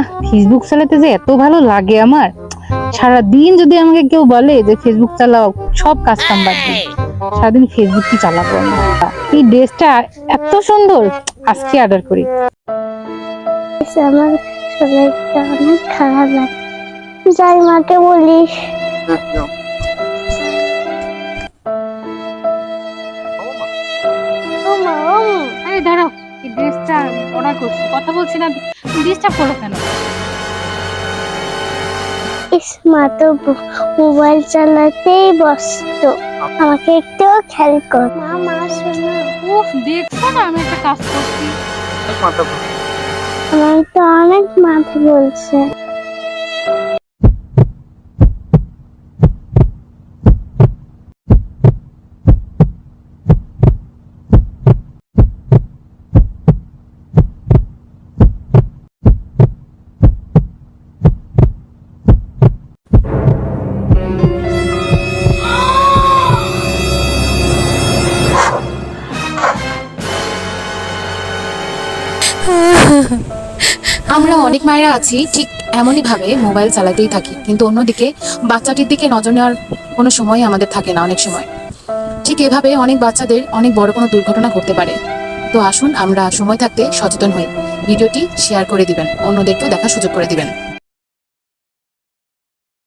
হ্যাঁ ফেসবুক চালাতে যে এত ভালো লাগে আমার? সারা দিন যদি আমাকে কেউ বলে যে ফেসবুক চালাও সব কাজ কাম বাদ দিই সারাদিন ফেসবুক কি চালাবো আমি? এই ড্রেসটা এত সুন্দর আজকে অর্ডার করি। আমার শরীরটা অনেক খারাপ লাগে যাই মাকে বলিস। এই ড্রেসটা অর্ডার করছি। কথা বলছি না ডিস্টার্ব করো কেন? ইসমা তো মোবাইল চালাতেই ব্যস্ত। আমাকে একটু খেয়াল কর মা মা শোনো। উফ দেখছ না আমি একটা কাজ করছি। আমার তো অনেক মাথা বলছে আমরা অনেক মায়েরা আছি, ঠিক এমনই ভাবে মোবাইল চালাতেই থাকি। কিন্তু অন্যদিকে বাচ্চাটির দিকে নজর নেওয়ার কোনো সময় আমাদের থাকে না অনেক সময়। ঠিক এভাবে অনেক বাচ্চাদের অনেক বড় কোনো দুর্ঘটনা ঘটতে পারে। তো আসুন আমরা সময় থাকতে সচেতন হই। ভিডিওটি শেয়ার করে দিবেন, অন্যদেরকেও দেখার সুযোগ করে দিবেন।